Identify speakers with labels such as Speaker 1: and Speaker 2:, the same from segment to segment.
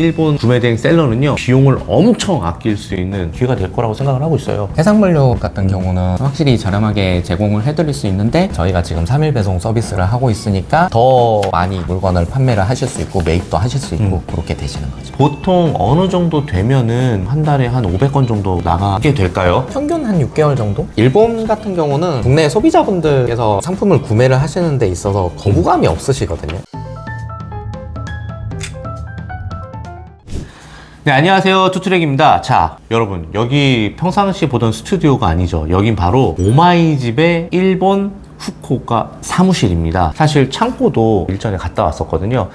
Speaker 1: 일본 구매대행 셀러는요 비용을 엄청 아낄 수 있는 기회가 될 거라고 생각을 하고 있어요.
Speaker 2: 해상물류 같은 경우는 확실히 저렴하게 제공을 해드릴 수 있는데 저희가 지금 3일 배송 서비스를 하고 있으니까 더 많이 물건을 판매를 하실 수 있고 매입도 하실 수 있고 그렇게 되시는 거죠.
Speaker 1: 보통 어느 정도 되면은 한 달에 한 500건 정도 나가게 될까요?
Speaker 2: 평균 한 6개월 정도? 일본 같은 경우는 국내 소비자분들께서 상품을 구매를 하시는 데 있어서 거부감이 없으시거든요.
Speaker 1: 네, 안녕하세요. 투트랙입니다. 자, 여러분, 여기 평상시에 보던 스튜디오가 아니죠. 여긴 바로 오마이집의 일본 후쿠오카 사무실입니다. 사실 창고도 일전에 갔다 왔었거든요.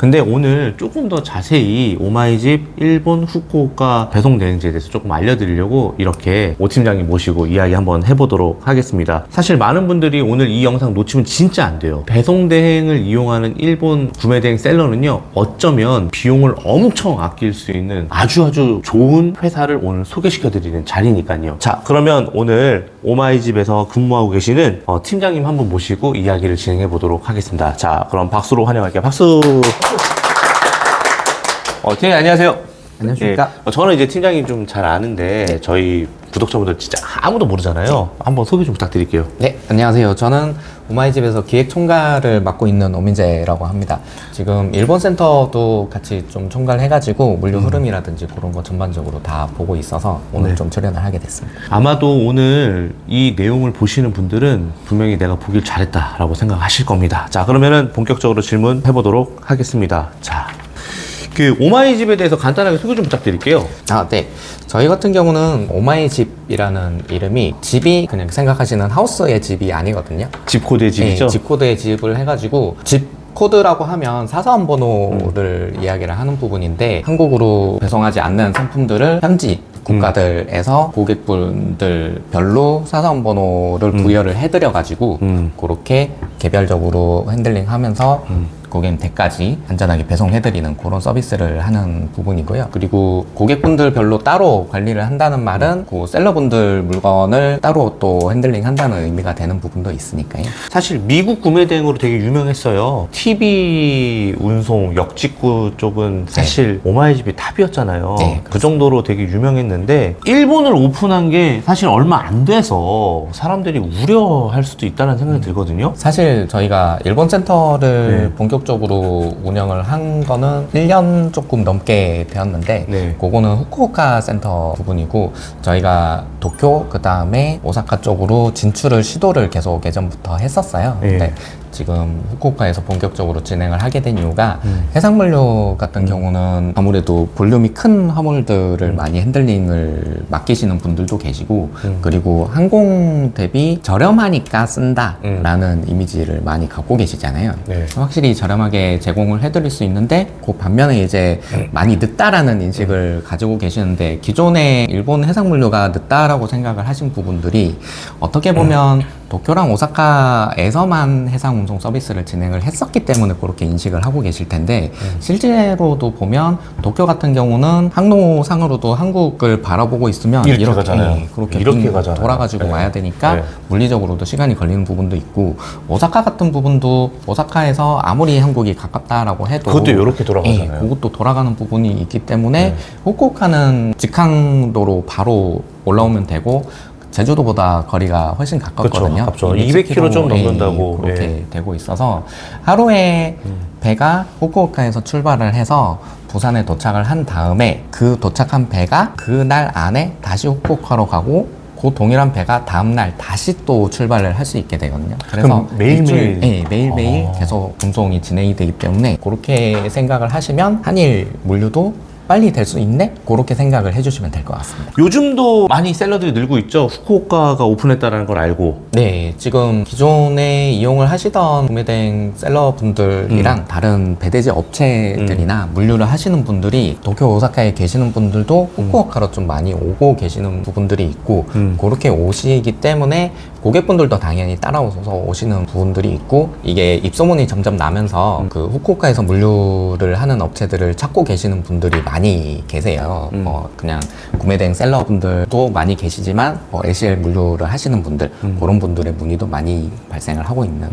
Speaker 1: 근데 오늘 조금 더 자세히 오마이집 일본 후쿠오카 배송되는지에 대해서 조금 알려드리려고 이렇게 오 팀장님 모시고 이야기 한번 해보도록 하겠습니다. 사실 많은 분들이 오늘 이 영상 놓치면 진짜 안 돼요. 배송 대행을 이용하는 일본 구매 대행 셀러는요, 어쩌면 비용을 엄청 아낄 수 있는 아주 아주 좋은 회사를 오늘 소개시켜드리는 자리니까요. 자, 그러면 오늘 오마이집에서 근무하고 계시는 어, 팀장님 한분 모시고 이야기를 진행해 보도록 하겠습니다. 자, 그럼 박수로 환영할게요. 박수! 어, 팀장님 안녕하세요.
Speaker 2: 안녕하십니까?
Speaker 1: 예, 어, 저는 이제 팀장님 좀 잘 아는데 저희 구독자분들 진짜 아무도 모르잖아요. 한번 소개 좀 부탁드릴게요.
Speaker 2: 네, 안녕하세요. 저는 오마이집에서 기획 총괄을 맡고 있는 오민재라고 합니다. 지금 일본 센터도 같이 좀 총괄 해가지고 물류 흐름이라든지 그런 거 전반적으로 다 보고 있어서 오늘
Speaker 1: 네.
Speaker 2: 좀 출연을 하게 됐습니다.
Speaker 1: 아마도 오늘 이 내용을 보시는 분들은 분명히 내가 보길 잘했다라고 생각하실 겁니다. 자, 그러면은 본격적으로 질문 해보도록 하겠습니다. 자, 그 오마이집에 대해서 간단하게 소개 좀 부탁드릴게요.
Speaker 2: 아, 네. 저희 같은 경우는 오마이집이라는 이름이 집이 그냥 생각하시는 하우스의 집이 아니거든요.
Speaker 1: 집 코드의 집이죠?
Speaker 2: 네, 집 코드의 집을 해가지고 집 코드라고 하면 사서원 번호를 이야기를 하는 부분인데 한국으로 배송하지 않는 상품들을 현지 국가들에서 고객분들별로 사서원 번호를 부여를 해드려 가지고
Speaker 1: 음.
Speaker 2: 그렇게 개별적으로 핸들링하면서 고객님 댁까지 안전하게 배송해드리는 그런 서비스를 하는 부분이고요. 그리고 고객분들별로 따로 관리를 한다는 말은 그 셀러분들 물건을 따로 또 핸들링 한다는 의미가 되는 부분도 있으니까요.
Speaker 1: 사실 미국 구매 대행으로 되게 유명했어요. TV 운송 역직구 쪽은 사실 오마이집이 탑이었잖아요.
Speaker 2: 네,
Speaker 1: 그 정도로 되게 유명했는데 일본을 오픈한 게 사실 얼마 안 돼서 사람들이 우려할 수도 있다는 생각이 들거든요.
Speaker 2: 사실 저희가 일본 센터를
Speaker 1: 네.
Speaker 2: 본격 적으로 운영을 한 거는 1년 조금 넘게 되었는데
Speaker 1: 네.
Speaker 2: 그거는 후쿠오카 센터 부분이고 저희가 도쿄 그 다음에 오사카 쪽으로 진출을 시도를 계속 예전부터 했었어요.
Speaker 1: 네.
Speaker 2: 근데 지금 후쿠오카에서 본격적으로 진행을 하게 된 이유가
Speaker 1: 음.
Speaker 2: 해상물류 같은 경우는 아무래도 볼륨이 큰 화물들을 많이 핸들링을 맡기시는 분들도 계시고
Speaker 1: 음.
Speaker 2: 그리고 항공 대비 저렴하니까 쓴다라는
Speaker 1: 음.
Speaker 2: 이미지를 많이 갖고 계시잖아요.
Speaker 1: 네.
Speaker 2: 확실히 저렴하게 제공을 해드릴 수 있는데 그 반면에 이제 많이 늦다라는 인식을 가지고 계시는데 기존에 일본 해상물류가 늦다라고 생각을 하신 부분들이 어떻게 보면 도쿄랑 오사카에서만 해상 운송 서비스를 진행을 했었기 때문에 그렇게 인식을 하고 계실 텐데 실제로도 보면 도쿄 같은 경우는 항로상으로도 한국을 바라보고 있으면
Speaker 1: 이렇게 가잖아요.
Speaker 2: 예, 그렇게
Speaker 1: 이렇게
Speaker 2: 빈-
Speaker 1: 가잖아요.
Speaker 2: 돌아가지고
Speaker 1: 네.
Speaker 2: 와야 되니까
Speaker 1: 네.
Speaker 2: 물리적으로도 시간이 걸리는 부분도 있고 오사카 같은 부분도 오사카에서 아무리 한국이 가깝다라고 해도
Speaker 1: 그것도 이렇게 돌아가잖아요.
Speaker 2: 예, 그것도 돌아가는 부분이 있기 때문에
Speaker 1: 네.
Speaker 2: 후쿠오카는 직항도로 바로 올라오면 되고 제주도보다 거리가 훨씬 가깝거든요. 이
Speaker 1: 200km 좀
Speaker 2: 예,
Speaker 1: 넘는다고.
Speaker 2: 그렇게
Speaker 1: 예.
Speaker 2: 되고 있어서 하루에
Speaker 1: 음.
Speaker 2: 배가 후쿠오카에서 출발을 해서 부산에 도착을 한 다음에 그 도착한 배가 그날 안에 다시 후쿠오카로 가고 그 동일한 배가 다음날 다시 또 출발을 할 수 있게 되거든요. 그래서
Speaker 1: 매일매일?
Speaker 2: 예, 매일매일
Speaker 1: 아.
Speaker 2: 계속 운송이 진행이 되기 때문에 그렇게 생각을 하시면 한일 물류도 빨리 될 수 있네? 그렇게 생각을 해주시면 될 것 같습니다.
Speaker 1: 요즘도 많이 셀러들이 늘고 있죠. 후쿠오카가 오픈했다는 걸 알고.
Speaker 2: 네, 지금 기존에 이용을 하시던 구매된 셀러분들이랑
Speaker 1: 음.
Speaker 2: 다른 배대지 업체들이나 물류를 하시는 분들이 도쿄, 오사카에 계시는 분들도 후쿠오카로 좀 많이 오고 계시는 부분들이 있고
Speaker 1: 음.
Speaker 2: 그렇게 오시기 때문에 고객분들도 당연히 따라오셔서 오시는 부분들이 있고 이게 입소문이 점점 나면서
Speaker 1: 음.
Speaker 2: 그 후쿠오카에서 물류를 하는 업체들을 찾고 계시는 분들이 많이 계세요.
Speaker 1: 음.
Speaker 2: 뭐 그냥 구매된 셀러분들도 많이 계시지만 뭐 LCL 물류를 하시는 분들
Speaker 1: 음.
Speaker 2: 그런 분들의 문의도 많이 발생을 하고 있는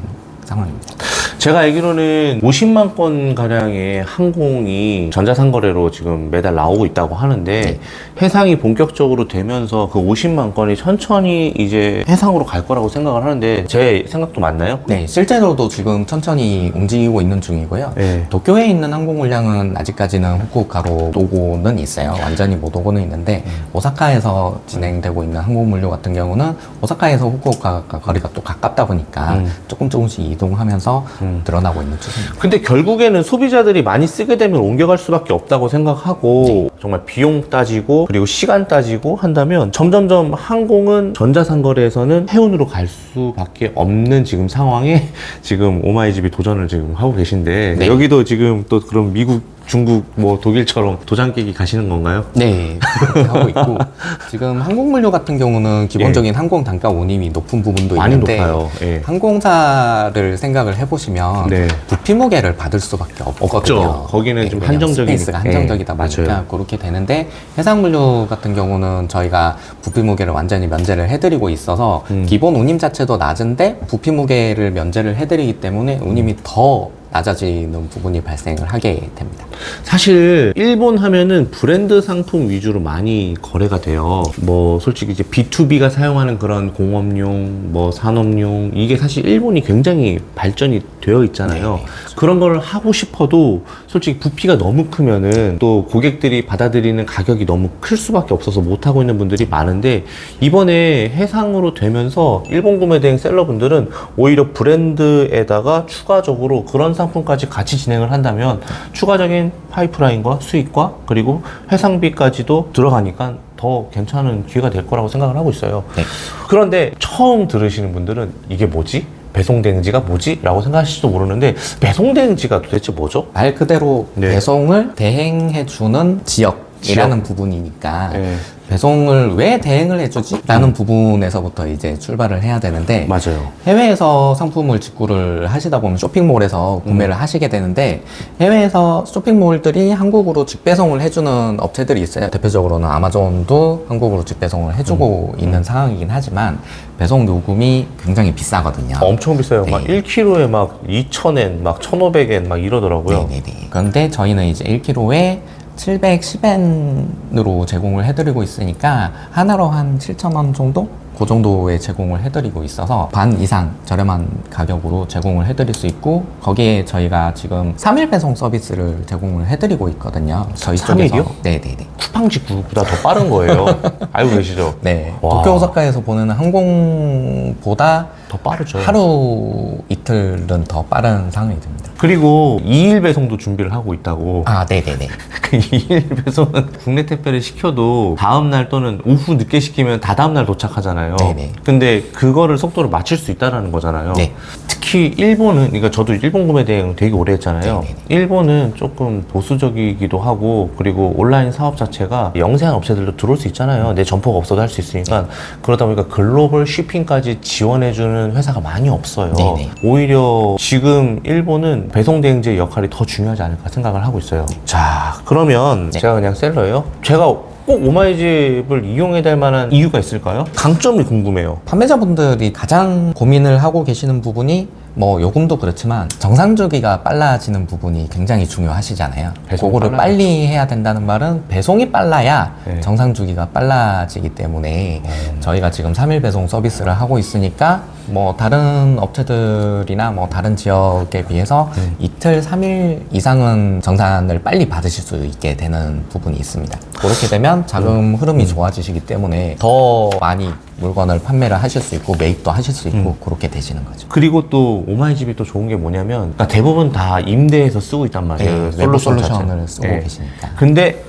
Speaker 2: 상황입니다.
Speaker 1: 제가 알기로는 50만 건 가량의 항공이 전자상거래로 지금 매달 나오고 있다고 하는데
Speaker 2: 네.
Speaker 1: 해상이 본격적으로 되면서 그 50만 건이 천천히 이제 해상으로 갈 거라고 생각을 하는데 제 생각도 맞나요?
Speaker 2: 네, 실제로도 지금 천천히 움직이고 있는 중이고요.
Speaker 1: 네.
Speaker 2: 도쿄에 있는 항공 물량은 아직까지는 후쿠오카로 오고는 있어요. 완전히 못 오고는 있는데
Speaker 1: 음.
Speaker 2: 오사카에서 진행되고 있는 항공 물류 같은 경우는 오사카에서 후쿠오카가 거리가 또 가깝다 보니까
Speaker 1: 음.
Speaker 2: 조금 조금씩 이동하면서
Speaker 1: 음.
Speaker 2: 늘어나고 있는 추세입니다.
Speaker 1: 근데 결국에는 소비자들이 많이 쓰게 되면 옮겨갈 수밖에 없다고 생각하고
Speaker 2: 네.
Speaker 1: 정말 비용 따지고 그리고 시간 따지고 한다면 점점점 항공은 전자상거래에서는 해운으로 갈 수밖에 없는 지금 상황에 지금 오마이집이 도전을 지금 하고 계신데
Speaker 2: 네.
Speaker 1: 여기도 지금 또 그럼 미국 중국 뭐 독일처럼 도장 깨기 가시는 건가요?
Speaker 2: 네, 그렇게 하고 있고 지금 항공 물류 같은 경우는 기본적인 항공 단가 운임이 높은 부분도
Speaker 1: 예. 많이
Speaker 2: 있는데
Speaker 1: 높아요. 예.
Speaker 2: 항공사를 생각을 해보시면
Speaker 1: 네.
Speaker 2: 부피 무게를 받을 수밖에 없거든요.
Speaker 1: 없죠. 거기는 좀
Speaker 2: 왜냐면
Speaker 1: 한정적이니까.
Speaker 2: 스페이스가 한정적이다
Speaker 1: 예,
Speaker 2: 보니까
Speaker 1: 맞아요.
Speaker 2: 그렇게 되는데 해상물류 같은 경우는 저희가 부피 무게를 완전히 면제를 해드리고 있어서
Speaker 1: 음.
Speaker 2: 기본 운임 자체도 낮은데 부피 무게를 면제를 해드리기 때문에 운임이 더 낮아지는 부분이 발생을 하게 됩니다.
Speaker 1: 사실 일본 하면은 브랜드 상품 위주로 많이 거래가 돼요. 뭐 솔직히 이제 B2B가 사용하는 그런 공업용, 뭐 산업용 이게 사실 일본이 굉장히 발전이 되어 있잖아요. 그런 걸 하고 싶어도 솔직히 부피가 너무 크면은 또 고객들이 받아들이는 가격이 너무 클 수밖에 없어서 못 하고 있는 분들이 많은데 이번에 해상으로 되면서 일본 구매 대행 셀러분들은 오히려 브랜드에다가 추가적으로 그런 상품까지 같이 진행을 한다면 추가적인 파이프라인과 수익과 그리고 해상비까지도 들어가니까 더 괜찮은 기회가 될 거라고 생각을 하고 있어요.
Speaker 2: 네.
Speaker 1: 그런데 처음 들으시는 분들은 이게 뭐지? 배송 대행지가 뭐지? 라고 생각하실지도 모르는데 배송 대행지가 도대체 뭐죠?
Speaker 2: 말 그대로
Speaker 1: 네.
Speaker 2: 배송을 대행해주는 지역 이라는 부분이니까
Speaker 1: 네.
Speaker 2: 배송을 왜 대행을 해주지? 라는 부분에서부터 이제 출발을 해야 되는데
Speaker 1: 맞아요.
Speaker 2: 해외에서 상품을 직구를 하시다 보면 쇼핑몰에서 구매를
Speaker 1: 음.
Speaker 2: 하시게 되는데 해외에서 쇼핑몰들이 한국으로 직배송을 해주는 업체들이 있어요. 대표적으로는 아마존도 한국으로 직배송을 해주고
Speaker 1: 음.
Speaker 2: 있는 상황이긴 하지만 배송 요금이 굉장히 비싸거든요.
Speaker 1: 엄청 비싸요. 막
Speaker 2: 네.
Speaker 1: 1kg에 막 2,000엔, 막 1,500엔 막 이러더라고요.
Speaker 2: 네네네. 그런데 저희는 이제 1kg에 710엔으로 제공을 해드리고 있으니까 하나로 한 7,000원 정도? 그 정도에 제공을 해드리고 있어서 반 이상 저렴한 가격으로 제공을 해드릴 수 있고 거기에 저희가 지금 3일 배송 서비스를 제공을 해드리고 있거든요. 저희
Speaker 1: 삼일이요?
Speaker 2: 쪽에서. 네네네.
Speaker 1: 쿠팡 직구보다 더 빠른 거예요. 알고 계시죠?
Speaker 2: 네.
Speaker 1: 와.
Speaker 2: 도쿄 오사카에서 보내는 항공보다
Speaker 1: 더 빠르죠.
Speaker 2: 하루 이틀은 더 빠른 상황이 됩니다.
Speaker 1: 그리고 2일 배송도 준비를 하고 있다고.
Speaker 2: 아, 네네네.
Speaker 1: 그 2일 배송은 국내 택배를 시켜도 다음날 또는 오후 늦게 시키면 다 다음날 도착하잖아요.
Speaker 2: 네네.
Speaker 1: 근데 그거를 속도를 맞출 수 있다라는 거잖아요.
Speaker 2: 네.
Speaker 1: 특히 일본은, 그러니까 저도 일본 구매 대행 되게 오래 했잖아요.
Speaker 2: 네네네.
Speaker 1: 일본은 조금 보수적이기도 하고, 그리고 온라인 사업 자체가 영세한 업체들도 들어올 수 있잖아요. 내 점포가 없어도 할 수 있으니까.
Speaker 2: 네.
Speaker 1: 그러다 보니까 글로벌 쇼핑까지 지원해주는 회사가 많이 없어요.
Speaker 2: 네네.
Speaker 1: 오히려 지금 일본은 배송 대행지의 역할이 더 중요하지 않을까 생각을 하고 있어요. 자, 그러면
Speaker 2: 네.
Speaker 1: 제가 그냥 셀러예요. 제가 꼭 오마이집을 이용해야 될 만한 이유가 있을까요? 강점이 궁금해요.
Speaker 2: 판매자분들이 가장 고민을 하고 계시는 부분이 뭐 요금도 그렇지만 정상 주기가 빨라지는 부분이 굉장히 중요하시잖아요.
Speaker 1: 배송이
Speaker 2: 그거를
Speaker 1: 빨라야죠.
Speaker 2: 빨리 해야 된다는 말은 배송이 빨라야
Speaker 1: 네.
Speaker 2: 정상 주기가 빨라지기 때문에 저희가 지금 3일 배송 서비스를 하고 있으니까 뭐 다른 업체들이나 뭐 다른 지역에 비해서
Speaker 1: 네.
Speaker 2: 이틀, 3일 이상은 정산을 빨리 받으실 수 있게 되는 부분이 있습니다. 그렇게 되면 자금 흐름이 좋아지시기 때문에 더 많이 물건을 판매를 하실 수 있고 매입도 하실 수 있고 그렇게 되시는 거죠.
Speaker 1: 그리고 또 오마이집이 또 좋은 게 뭐냐면 그러니까 대부분 다 임대해서 쓰고 있단 말이에요.
Speaker 2: 네,
Speaker 1: 솔루션
Speaker 2: 솔루션을
Speaker 1: 자체는.
Speaker 2: 쓰고
Speaker 1: 네.
Speaker 2: 계시니까.
Speaker 1: 근데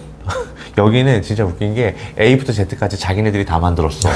Speaker 1: 여기는 진짜 웃긴 게 A부터 Z까지 자기네들이 다 만들었어.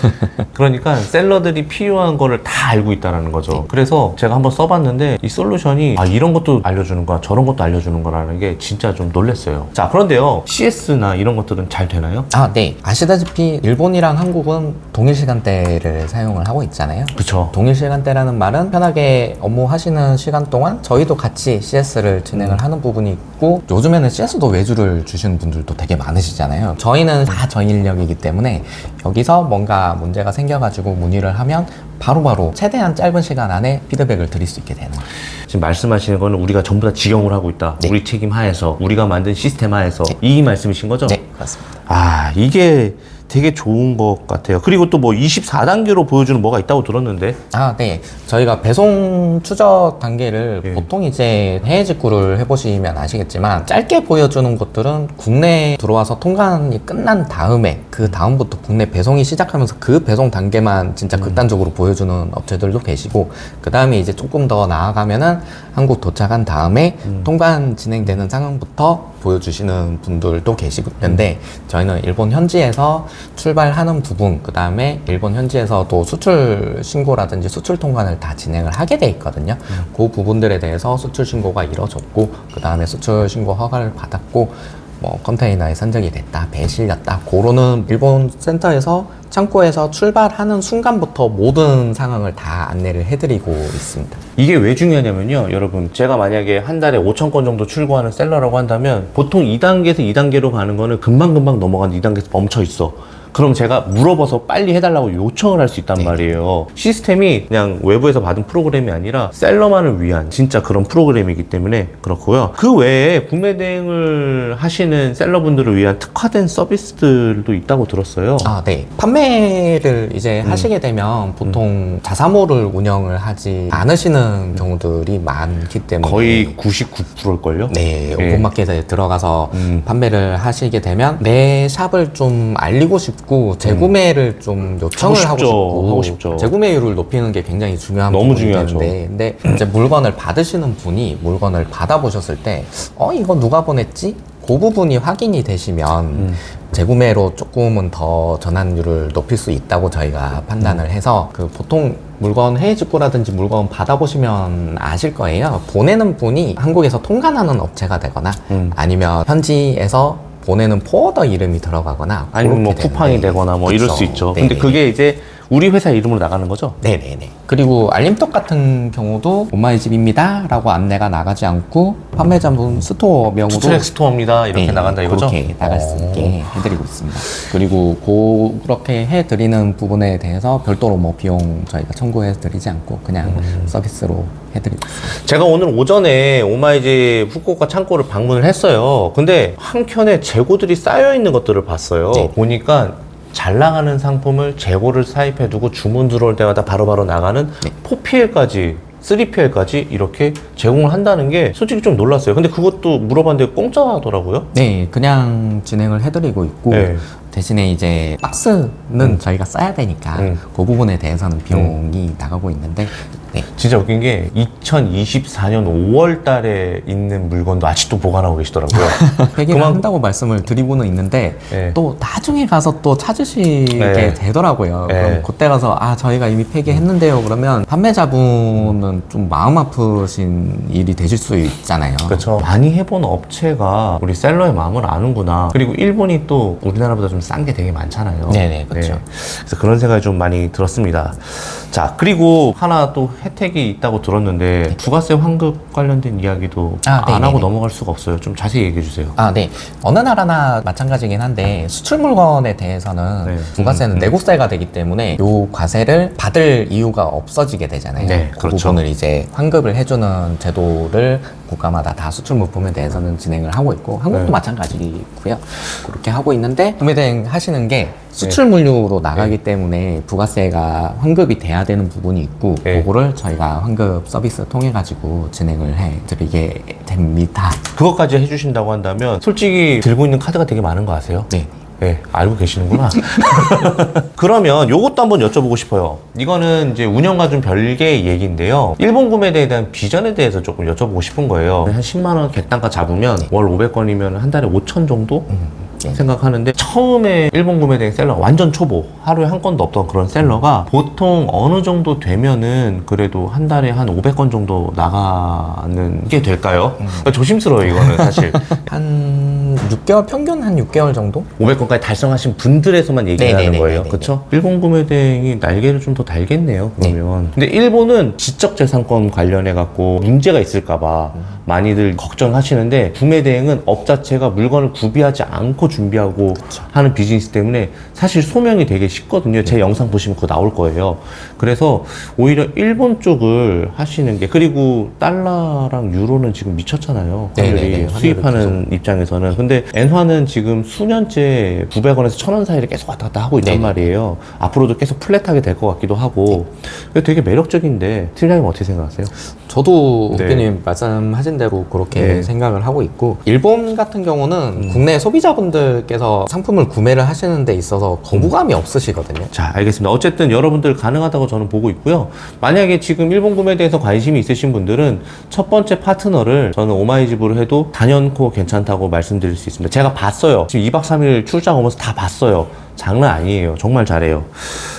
Speaker 1: 그러니까 셀러들이 필요한 거를 다 알고 있다는 거죠. 그래서 제가 한번 써봤는데 이 솔루션이 아 이런 것도 알려주는 거야, 저런 것도 알려주는 거라는 게 진짜 좀 놀랬어요. 자 그런데요 CS나 이런 것들은 잘 되나요?
Speaker 2: 아, 네. 아시다시피 일본이랑 한국은 동일 시간대를 사용을 하고 있잖아요.
Speaker 1: 그쵸.
Speaker 2: 동일 시간대라는 말은 편하게 업무하시는 시간 동안 저희도 같이 CS를 진행을 하는 부분이 있고 요즘에는 CS도 외주를 주시는 분들도 되게 많아요. 많으시잖아요. 저희는 다 저희 인력이기 때문에 여기서 뭔가 문제가 생겨가지고 문의를 하면 바로 바로 최대한 짧은 시간 안에 피드백을 드릴 수 있게 되는 거예요.
Speaker 1: 지금 말씀하시는 거는 우리가 전부 다 직영을 하고 있다.
Speaker 2: 네.
Speaker 1: 우리 책임 하에서 우리가 만든 시스템 하에서 이 말씀이신 거죠?
Speaker 2: 네, 그렇습니다.
Speaker 1: 아 이게 되게 좋은 것 같아요. 그리고 또 뭐 24단계로 보여주는 뭐가 있다고 들었는데
Speaker 2: 아, 네. 저희가 배송 추적 단계를
Speaker 1: 예.
Speaker 2: 보통 이제 해외 직구를 해보시면 아시겠지만 짧게 보여주는 것들은 국내 들어와서 통관이 끝난 다음에 그 다음부터 국내 배송이 시작하면서 그 배송 단계만 진짜 극단적으로 보여주는 업체들도 계시고 그 다음에 이제 조금 더 나아가면은 한국 도착한 다음에 통관 진행되는 상황부터 보여주시는 분들도 계시는데 저희는 일본 현지에서 출발하는 부분 그 다음에 일본 현지에서도 수출 신고라든지 수출 통관을 다 진행을 하게 돼 있거든요. 그 부분들에 대해서 수출 신고가 이루어졌고 그 다음에 수출 신고 허가를 받았고 뭐 컨테이너에 선적이 됐다, 배에 실렸다. 그거는 일본 센터에서 창고에서 출발하는 순간부터 모든 상황을 다 안내를 해드리고 있습니다.
Speaker 1: 이게 왜 중요하냐면요, 여러분. 제가 만약에 한 달에 5천 건 정도 출고하는 셀러라고 한다면 보통 2단계에서 2단계로 가는 거는 금방금방 넘어가는데 2단계에서 멈춰 있어. 그럼 제가 물어봐서 빨리 해달라고 요청을 할 수 있단
Speaker 2: 네.
Speaker 1: 말이에요. 시스템이 그냥 외부에서 받은 프로그램이 아니라 셀러만을 위한 진짜 그런 프로그램이기 때문에 그렇고요. 그 외에 국내 대행을 하시는 셀러분들을 위한 특화된 서비스들도 있다고 들었어요.
Speaker 2: 아, 네. 판매를 이제 하시게 되면 보통 자사모를 운영을 하지 않으시는 경우들이 많기 때문에
Speaker 1: 거의 99%일걸요?
Speaker 2: 네,
Speaker 1: 예.
Speaker 2: 오픈마켓에 들어가서
Speaker 1: 음.
Speaker 2: 판매를 하시게 되면 내 샵을 좀 알리고 싶고 재구매를 좀 요청을
Speaker 1: 음. 하고
Speaker 2: 하고
Speaker 1: 싶죠.
Speaker 2: 싶고
Speaker 1: 하고 싶죠.
Speaker 2: 재구매율을 높이는 게 굉장히 중요한
Speaker 1: 너무
Speaker 2: 부분이
Speaker 1: 중요하죠.
Speaker 2: 되는데 근데 이제 물건을 받으시는 분이 물건을 받아보셨을 때어 이거 누가 보냈지? 그 부분이 확인이 되시면
Speaker 1: 음.
Speaker 2: 재구매로 조금은 더 전환율을 높일 수 있다고 저희가 판단을
Speaker 1: 음.
Speaker 2: 해서 그 보통 물건 해외 직구라든지 물건 받아보시면 아실 거예요. 보내는 분이 한국에서 통관하는 업체가 되거나
Speaker 1: 음.
Speaker 2: 아니면 현지에서 보내는 포어더 이름이 들어가거나
Speaker 1: 아니면 뭐
Speaker 2: 그렇게
Speaker 1: 쿠팡이. 되거나 뭐 이럴
Speaker 2: 그쵸.
Speaker 1: 수 있죠.
Speaker 2: 네네.
Speaker 1: 근데 그게 이제 우리 회사 이름으로 나가는 거죠?
Speaker 2: 네네네. 그리고 알림톡 같은 경우도 엄마의 집입니다. 라고 안내가 나가지 않고 판매자분 스토어명으로
Speaker 1: 투트랙 스토어입니다. 이렇게
Speaker 2: 네,
Speaker 1: 나간다 이거죠?
Speaker 2: 그렇게 나갈 수
Speaker 1: 어.
Speaker 2: 있게 해드리고 있습니다. 그리고 그렇게 해드리는 부분에 대해서 별도로 뭐 비용 저희가 청구해드리지 않고 그냥
Speaker 1: 음.
Speaker 2: 서비스로 해드리고 있습니다.
Speaker 1: 제가 오늘 오전에 오마이집 후쿠오카 창고를 방문을 했어요. 근데 한 켠에 재고들이 쌓여 있는 것들을 봤어요.
Speaker 2: 네.
Speaker 1: 보니까 잘 나가는 상품을 재고를 사입해 두고 주문 들어올 때마다 바로바로 나가는
Speaker 2: 네.
Speaker 1: 4PL까지 3PL까지 이렇게 제공을 한다는 게 솔직히 좀 놀랐어요. 근데 그것도 물어봤는데 공짜더라고요.
Speaker 2: 네, 그냥 진행을 해드리고 있고
Speaker 1: 네.
Speaker 2: 대신에 이제 박스는 저희가 써야 되니까
Speaker 1: 음.
Speaker 2: 그 부분에 대해서는 비용이 나가고 있는데 네.
Speaker 1: 진짜 웃긴 게 2024년 5월 달에 있는 물건도 아직도 보관하고 계시더라고요.
Speaker 2: 회계를
Speaker 1: 그만-
Speaker 2: 한다고 말씀을 드리고는 있는데
Speaker 1: 네.
Speaker 2: 또 나중에 가서 또 찾으시게
Speaker 1: 네.
Speaker 2: 되더라고요.
Speaker 1: 네.
Speaker 2: 그럼 그때 가서 아 저희가 이미 폐기했는데요. 그러면 판매자분은 좀 마음 아프신 일이 되실 수 있잖아요.
Speaker 1: 그렇죠. 많이 해본 업체가 우리 셀러의 마음을 아는구나. 그리고 일본이 또 우리나라보다 좀 싼 게 되게 많잖아요.
Speaker 2: 네네, 그렇죠.
Speaker 1: 그래서 그런 생각이 좀 많이 들었습니다. 자, 그리고 하나 또 혜택이 있다고 들었는데 부가세 환급 관련된 이야기도
Speaker 2: 아,
Speaker 1: 안 하고
Speaker 2: 네네네.
Speaker 1: 넘어갈 수가 없어요. 좀 자세히 얘기해 주세요.
Speaker 2: 아, 네. 어느 나라나 마찬가지긴 한데 수출 물건에 대해서는
Speaker 1: 네.
Speaker 2: 부가세는
Speaker 1: 음, 음.
Speaker 2: 내국세가 되기 때문에 요 과세를 받을 이유가 없어지게 되잖아요.
Speaker 1: 네,
Speaker 2: 그
Speaker 1: 그렇죠.
Speaker 2: 부분을 이제 환급을 해주는 제도를 국가마다 다 수출 물품에 대해서는 진행을 하고 있고 한국도
Speaker 1: 네.
Speaker 2: 마찬가지고요. 그렇게 하고 있는데 구매 대행 하시는 게
Speaker 1: 네.
Speaker 2: 수출 물류로 나가기 때문에 부가세가 환급이 돼야 되는 부분이 있고
Speaker 1: 네.
Speaker 2: 그거를 저희가 환급 서비스 통해 가지고 진행을 해 드리게 됩니다.
Speaker 1: 그것까지 해주신다고 한다면 솔직히 들고 있는 카드가 되게 많은 거 아세요?
Speaker 2: 네.
Speaker 1: 네, 알고 계시는구나. 그러면 요것도 한번 여쭤보고 싶어요. 이거는 이제 운영과 좀 별개의 얘기인데요. 일본 구매대에 대한 비전에 대해서 조금 여쭤보고 싶은 거예요. 한 10만원 객단가 잡으면 월 500건이면 한 달에 5천 정도?
Speaker 2: 네.
Speaker 1: 생각하는데 처음에 일본 구매대행 셀러가 완전 초보 하루에 한 건도 없던 그런 셀러가 보통 어느 정도 되면은 그래도 한 달에 한 500건 정도 나가는 게 될까요? 조심스러워요 이거는 사실
Speaker 2: 한 6개월 평균 한 6개월 정도?
Speaker 1: 500건까지 달성하신 분들에서만 얘기하는. 거예요. 그렇죠? 일본 구매 대행이 날개를 좀 더 달겠네요. 그러면. 근데 일본은 지적 재산권 관련해 갖고 문제가 있을까 봐 많이들 걱정하시는데 구매 대행은 업 자체가 물건을 구비하지 않고 준비하고 하는 비즈니스 때문에 사실 소명이 되게 쉽거든요. 제 영상 보시면 그거 나올 거예요. 그래서 오히려 일본 쪽을 하시는 게 그리고 달러랑 유로는 지금 미쳤잖아요.
Speaker 2: 네네네.
Speaker 1: 환율이
Speaker 2: 환율이
Speaker 1: 수입하는 입장에서는 근데 엔화는 지금 수년째 900원에서 1000원 사이를 계속 왔다 갔다 하고 있단
Speaker 2: 네네.
Speaker 1: 말이에요. 앞으로도 계속 플랫하게 될 것 같기도 하고 되게 매력적인데 팀장님 어떻게 생각하세요?
Speaker 2: 저도
Speaker 1: 네.
Speaker 2: 대표님 말씀하신 대로 그렇게
Speaker 1: 네. 음.
Speaker 2: 생각을 하고 있고 일본 같은 경우는 국내 소비자분들께서 상품을 구매를 하시는 데 있어서 거부감이 없으시거든요.
Speaker 1: 자, 알겠습니다. 어쨌든 여러분들 가능하다고 저는 보고 있고요. 만약에 지금 일본 구매에 대해서 관심이 있으신 분들은 첫 번째 파트너를 저는 오마이집으로 해도 단연코 괜찮다고 말씀드릴 수 있습니다. 제가 봤어요. 지금 2박 3일 출장 오면서 다 봤어요. 장난 아니에요. 정말 잘해요.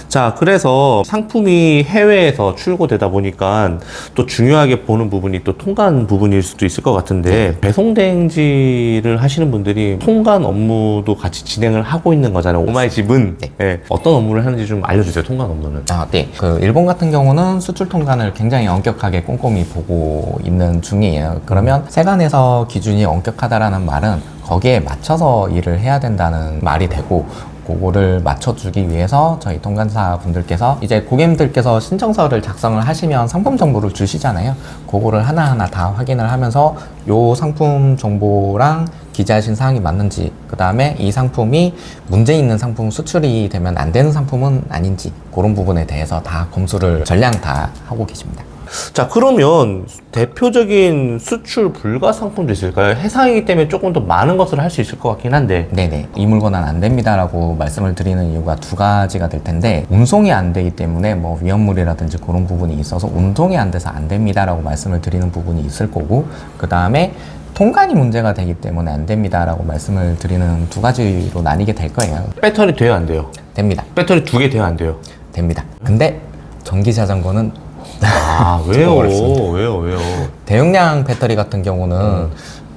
Speaker 1: 자, 그래서 상품이 해외에서 출고되다 보니까 또 중요하게 보는 부분이 또 통관 부분일 수도 있을 것 같은데 배송대행지를 하시는 분들이 통관 업무도 같이 진행을 하고 있는 거잖아요. 오마이 집은
Speaker 2: 네.
Speaker 1: 예, 어떤 업무를 하는지 좀 알려주세요. 통관 업무는.
Speaker 2: 아, 네. 그 일본 같은 경우는 수출 통관을 굉장히 엄격하게 꼼꼼히 보고 있는 중이에요. 그러면 세관에서 기준이 엄격하다라는 말은 거기에 맞춰서 일을 해야 된다는 말이 되고 그거를 맞춰주기 위해서 저희 통관사 분들께서 이제 고객님들께서 신청서를 작성을 하시면 상품 정보를 주시잖아요. 그거를 하나하나 다 확인을 하면서 요 상품 정보랑 기재하신 사항이 맞는지, 그 다음에 이 상품이 문제 있는 상품 수출이 되면 안 되는 상품은 아닌지, 그런 부분에 대해서 다 검수를 전량 다 하고 계십니다.
Speaker 1: 자, 그러면 대표적인 수출 불가 상품도 있을까요? 해상이기 때문에 조금 더 많은 것을 할 수 있을 것 같긴 한데.
Speaker 2: 네네. 이 물건은 안 됩니다라고 말씀을 드리는 이유가 두 가지가 될 텐데, 운송이 안 되기 때문에 뭐 위험물이라든지 그런 부분이 있어서 운송이 안 돼서 안 됩니다라고 말씀을 드리는 부분이 있을 거고, 그 다음에 통관이 문제가 되기 때문에 안 됩니다라고 말씀을 드리는 두 가지로 나뉘게 될 거예요.
Speaker 1: 배터리 돼요, 안 돼요?
Speaker 2: 됩니다.
Speaker 1: 배터리 두 개 돼요, 안 돼요?
Speaker 2: 됩니다. 근데 전기 자전거는
Speaker 1: 아, 왜요? 왜요, 왜요?
Speaker 2: 대용량 배터리 같은 경우는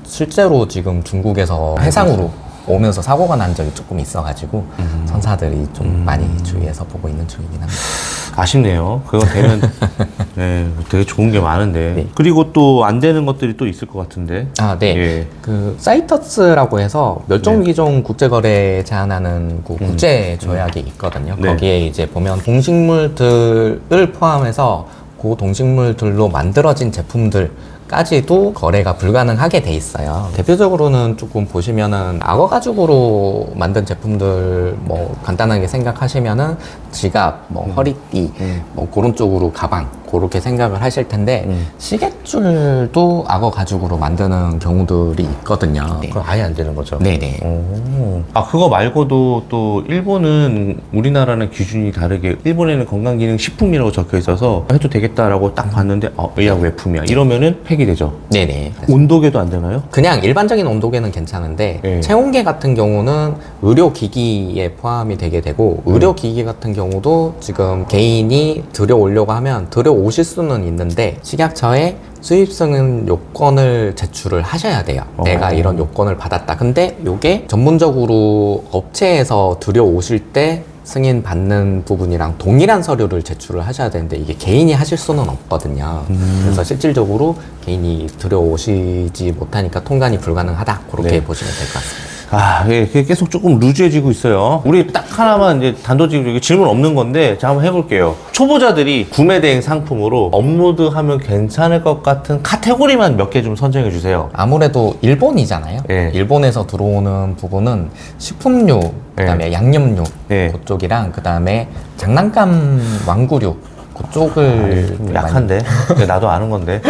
Speaker 2: 실제로 지금 중국에서 해상으로 오면서 사고가 난 적이 조금 있어가지고 선사들이 좀 많이 주의해서 보고 있는 중이긴 합니다.
Speaker 1: 아쉽네요. 그거 되면 네, 되게 좋은 게 많은데.
Speaker 2: 네.
Speaker 1: 그리고 또 안 되는 것들이 또 있을 것 같은데.
Speaker 2: 아, 네.
Speaker 1: 예.
Speaker 2: 그 사이터스라고 해서 멸종위기종 국제거래 제한하는 그 국제 조약이 있거든요.
Speaker 1: 네.
Speaker 2: 거기에 이제 보면 동식물들을 포함해서 그 동식물들로 만들어진 제품들 까지도 거래가 불가능하게 돼 있어요. 대표적으로는 조금 보시면은 악어 가죽으로 만든 제품들 뭐 간단하게 생각하시면은 지갑, 뭐 허리띠, 뭐 그런 쪽으로 가방 그렇게 생각을 하실 텐데
Speaker 1: 음.
Speaker 2: 시계줄도 악어 가죽으로 만드는 경우들이 있거든요.
Speaker 1: 그럼 아예 안 되는 거죠.
Speaker 2: 네네.
Speaker 1: 오. 아 그거 말고도 또 일본은 우리나라는 기준이 다르게 일본에는 건강기능 식품이라고 적혀 있어서 해도 되겠다라고 딱 봤는데 어, 의약 외품이야 이러면은 폐기 되죠.
Speaker 2: 네네.
Speaker 1: 온도계도 안 되나요?
Speaker 2: 그냥 일반적인 온도계는 괜찮은데
Speaker 1: 네.
Speaker 2: 체온계 같은 경우는 의료기기에 포함이 되게 되고 의료기기 같은 경우도 지금 개인이 들여오려고 하면 들여오실 수는 있는데 식약처에 수입승인 요건을 제출을 하셔야 돼요.
Speaker 1: 어.
Speaker 2: 내가 이런 요건을 받았다. 근데 요게 전문적으로 업체에서 들여오실 때 승인 받는 부분이랑 동일한 서류를 제출을 하셔야 되는데 이게 개인이 하실 수는 없거든요. 그래서 실질적으로 개인이 들여오시지 못하니까 통관이 불가능하다. 그렇게
Speaker 1: 네.
Speaker 2: 보시면 될 것 같습니다.
Speaker 1: 아, 예, 계속 조금 루즈해지고 있어요. 우리 딱 하나만 이제 단도직입적으로 이게 질문 없는 건데, 제가 한번 해볼게요. 초보자들이 구매 대행 상품으로 업로드 하면 괜찮을 것 같은 카테고리만 몇 개 좀 선정해 주세요.
Speaker 2: 아무래도 일본이잖아요.
Speaker 1: 예.
Speaker 2: 일본에서 들어오는 부분은 식품류, 그다음에 양념류
Speaker 1: 예.
Speaker 2: 그쪽이랑 그다음에 장난감 왕구류 그쪽을
Speaker 1: 좀
Speaker 2: 많이-
Speaker 1: 약한데? 근데 나도 아는 건데.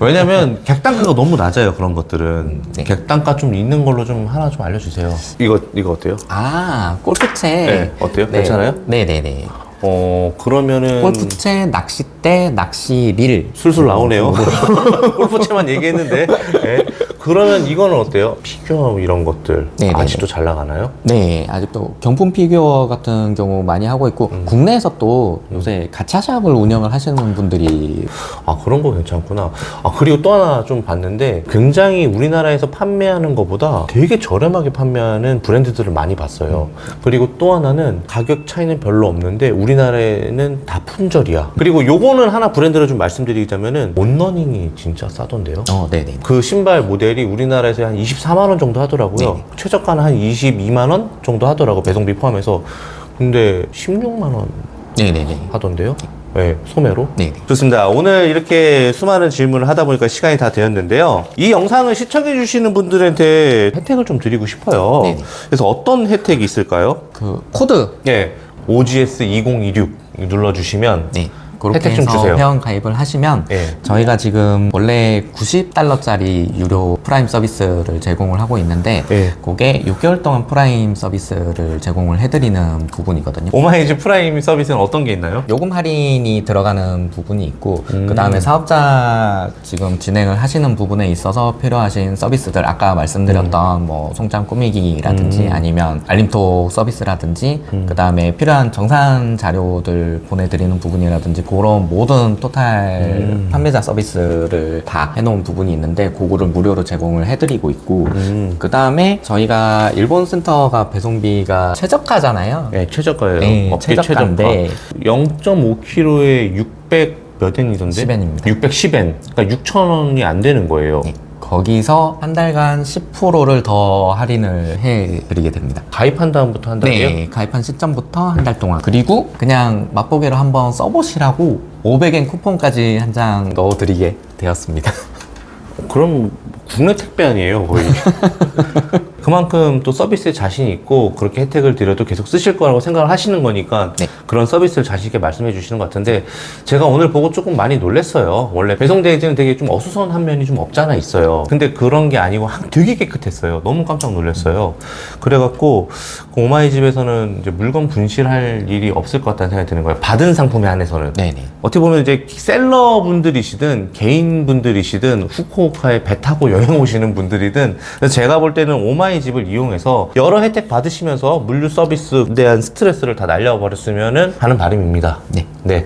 Speaker 1: 왜냐면 객단가가 너무 낮아요, 그런 것들은.
Speaker 2: 네.
Speaker 1: 객단가 좀 있는 걸로 좀 하나 좀 알려주세요. 이거, 이거 어때요?
Speaker 2: 아 골프채
Speaker 1: 네, 어때요?
Speaker 2: 네.
Speaker 1: 괜찮아요?
Speaker 2: 네네네
Speaker 1: 어, 그러면은.
Speaker 2: 골프채 낚싯대 낚싯대, 낚시 릴
Speaker 1: 술술 나오네요. 골프채만 얘기했는데. 예. 그러면 이거는 어때요? 피규어 이런 것들
Speaker 2: 네네네.
Speaker 1: 아직도 잘 나가나요?
Speaker 2: 네, 아직도 경품 피규어 같은 경우 많이 하고 있고
Speaker 1: 음.
Speaker 2: 국내에서 또 요새 가차샵을 운영을 하시는 분들이
Speaker 1: 아 그런 거 괜찮구나. 아 그리고 또 하나 좀 봤는데 굉장히 우리나라에서 판매하는 것보다 되게 저렴하게 판매하는 브랜드들을 많이 봤어요. 그리고 또 하나는 가격 차이는 별로 없는데 우리나라에는 다 품절이야. 그리고 요거 는 하나 브랜드를 좀 말씀드리자면은 온러닝이 진짜 싸던데요.
Speaker 2: 어, 네네.
Speaker 1: 그 신발 모델이 우리나라에서 한 24만 원 정도 하더라고요.
Speaker 2: 네.
Speaker 1: 최저가는 한 22만 원 정도 하더라고 배송비 포함해서. 근데 16만 원
Speaker 2: 네네네.
Speaker 1: 하던데요. 네, 소매로.
Speaker 2: 네네.
Speaker 1: 좋습니다. 오늘 이렇게 수많은 질문을 하다 보니까 시간이 다 되었는데요. 이 영상을 시청해 주시는 분들한테 혜택을 좀 드리고 싶어요.
Speaker 2: 네네.
Speaker 1: 그래서 어떤 혜택이 있을까요?
Speaker 2: 그 코드
Speaker 1: 예. OGS 2026 눌러주시면
Speaker 2: 네. 그렇게
Speaker 1: 혜택 좀
Speaker 2: 해서
Speaker 1: 주세요.
Speaker 2: 회원 가입을 하시면
Speaker 1: 예.
Speaker 2: 저희가 지금 원래 90달러짜리 유료 프라임 서비스를 제공을 하고 있는데
Speaker 1: 예.
Speaker 2: 그게 6개월 동안 프라임 서비스를 제공을 해드리는 부분이거든요.
Speaker 1: 오마이즈 프라임 서비스는 어떤 게 있나요?
Speaker 2: 요금 할인이 들어가는 부분이 있고
Speaker 1: 음.
Speaker 2: 그 다음에 사업자 지금 진행을 하시는 부분에 있어서 필요하신 서비스들 아까 말씀드렸던 뭐 송장 꾸미기라든지
Speaker 1: 음.
Speaker 2: 아니면 알림톡 서비스라든지 그 다음에 필요한 정산 자료들 보내드리는 부분이라든지 그런 모든 토탈
Speaker 1: 음.
Speaker 2: 판매자 서비스를 다 해놓은 부분이 있는데 그거를 무료로 제공을 해드리고 있고
Speaker 1: 음.
Speaker 2: 그 다음에 저희가 일본 센터가 배송비가 최저가잖아요.
Speaker 1: 네, 최저가예요.
Speaker 2: 네,
Speaker 1: 업계
Speaker 2: 최저가인데.
Speaker 1: 최저가. 0.5kg에 600 몇 엔이던데?
Speaker 2: 10엔입니다.
Speaker 1: 610엔. 그러니까 6천 원이 안 되는 거예요.
Speaker 2: 네, 거기서 한 달간 10%를 더 할인을 해드리게 됩니다.
Speaker 1: 가입한 다음부터 한 달이에요?
Speaker 2: 네, 가입한 시점부터 한 달 동안. 그리고 그냥 맛보기로 한번 써보시라고 500엔 쿠폰까지 한 장 넣어드리게 되었습니다.
Speaker 1: 그럼 국내 택배 아니에요 거의 그만큼 또 서비스에 자신이 있고 그렇게 혜택을 드려도 계속 쓰실 거라고 생각을 하시는 거니까
Speaker 2: 네.
Speaker 1: 그런 서비스를 자신 있게 말씀해 주시는 것 같은데 제가 오늘 보고 조금 많이 놀랐어요. 원래 배송 대행지는 되게 좀 어수선한 면이 좀 없잖아 있어요. 근데 그런 게 아니고 한- 되게 깨끗했어요. 너무 깜짝 놀랐어요. 그래갖고 그 오마이집에서는 이제 물건 분실할 일이 없을 것 같다는 생각이 드는 거예요. 받은 상품에 한해서는.
Speaker 2: 네네.
Speaker 1: 어떻게 보면 이제 셀러 분들이시든 개인 분들이시든 후쿠오카에 배 타고 여행 오시는 분들이든 제가 볼 때는 오마이 집을 이용해서 여러 혜택 받으시면서 물류 서비스에 대한 스트레스를 다 날려버렸으면 하는 바람입니다.
Speaker 2: 네.
Speaker 1: 네.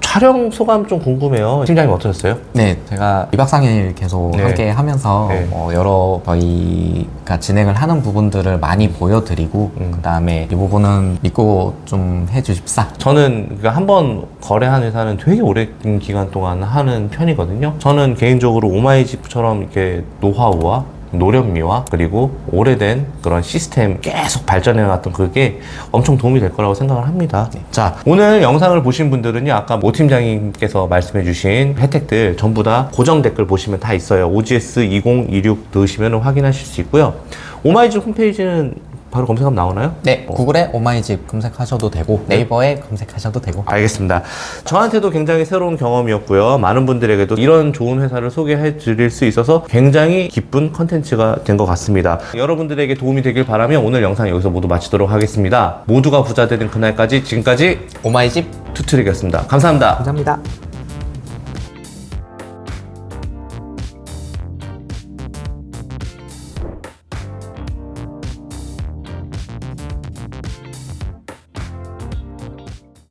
Speaker 1: 촬영 소감 좀 궁금해요. 팀장님 어떠셨어요?
Speaker 2: 네, 제가 2박 3일 계속
Speaker 1: 네.
Speaker 2: 함께 하면서
Speaker 1: 네.
Speaker 2: 어, 여러 저희가 진행을 하는 부분들을 많이 보여드리고
Speaker 1: 음.
Speaker 2: 그 다음에 이 부분은 믿고 좀 해주십사.
Speaker 1: 저는 한 번 거래한 회사는 되게 오랜 기간 동안 하는 편이거든요. 저는 개인적으로 오마이집처럼 이렇게 노하우와 노련미와 그리고 오래된 그런 시스템 계속 발전해 왔던 그게 엄청 도움이 될 거라고 생각을 합니다. 자, 오늘 영상을 보신 분들은요, 아까 모 팀장님께서 말씀해 주신 혜택들 전부 다 고정 댓글 보시면 다 있어요. OGS 2026 넣으시면 확인하실 수 있고요. 오마이집 홈페이지는 바로 검색하면 나오나요?
Speaker 2: 네, 구글에 오마이집 검색하셔도 되고 네이버에 검색하셔도 되고
Speaker 1: 알겠습니다. 저한테도 굉장히 새로운 경험이었고요. 많은 분들에게도 이런 좋은 회사를 소개해 드릴 수 있어서 굉장히 기쁜 컨텐츠가 된 것 같습니다. 여러분들에게 도움이 되길 바라며 오늘 영상 여기서 모두 마치도록 하겠습니다. 모두가 부자 되는 그날까지 지금까지
Speaker 2: 오마이집
Speaker 1: 투트랙이었습니다. 감사합니다.
Speaker 2: 감사합니다.